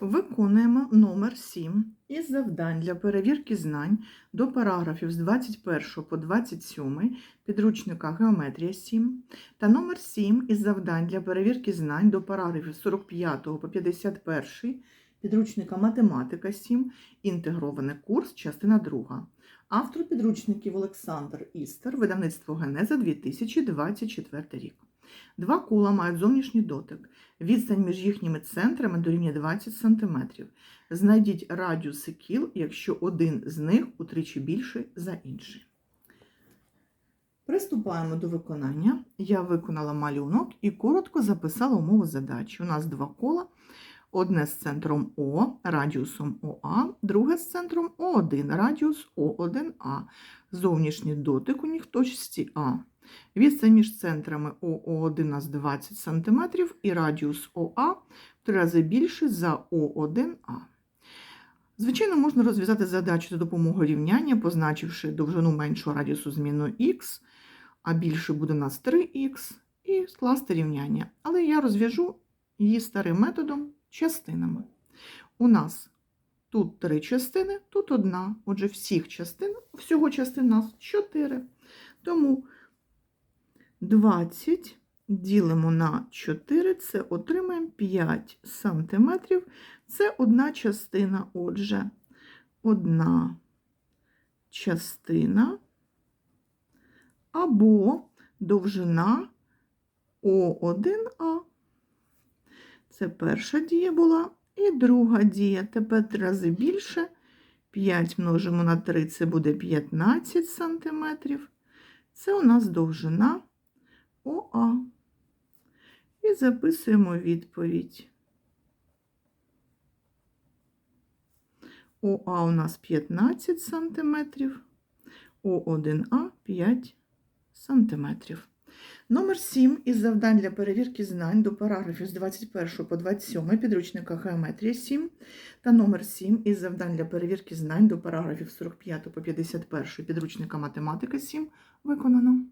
Виконуємо номер 7 із завдань для перевірки знань до параграфів з 21 по 27 підручника Геометрія 7 та номер 7 із завдань для перевірки знань до параграфів з 45 по 51 підручника Математика 7, інтегрований курс, частина 2. Автор підручників Олександр Істер, видавництво Генеза 2024 рік. Два кула мають зовнішній дотик. Відстань між їхніми центрами дорівнює 20 см. Знайдіть радіуси кіл, якщо один з них утричі більший за інший. Приступаємо до виконання. Я виконала малюнок і коротко записала умову задачі. У нас два кола. Одне з центром О, радіусом ОА, друге з центром О1, радіус О1А. Зовнішній дотик у них точці А. Відстань між центрами ОО1 у нас 20 см і радіус ОА в три рази більший за О1А. Звичайно, можна розв'язати задачу за допомогою рівняння, позначивши довжину меншого радіусу зміною х, а більше буде у нас 3х, і скласти рівняння. Але я розв'яжу її старим методом частинами. У нас тут три частини, тут одна. Отже, всіх частин, всього частин у нас 4. Тому 20 ділимо на 4, це отримаємо 5 сантиметрів. Це одна частина, отже, одна частина або довжина О1А. Це перша дія була. І друга дія. Тепер три рази більше. 5 множимо на 3, це буде 15 сантиметрів. Це у нас довжина ОА. І записуємо відповідь. ОА у нас 15 сантиметрів, О1А 5 сантиметрів. Номер 7 із завдань для перевірки знань до параграфів з 21 по 27 підручника Геометрія 7 та номер 7 із завдань для перевірки знань до параграфів 45 по 51 підручника Математика 7 виконано.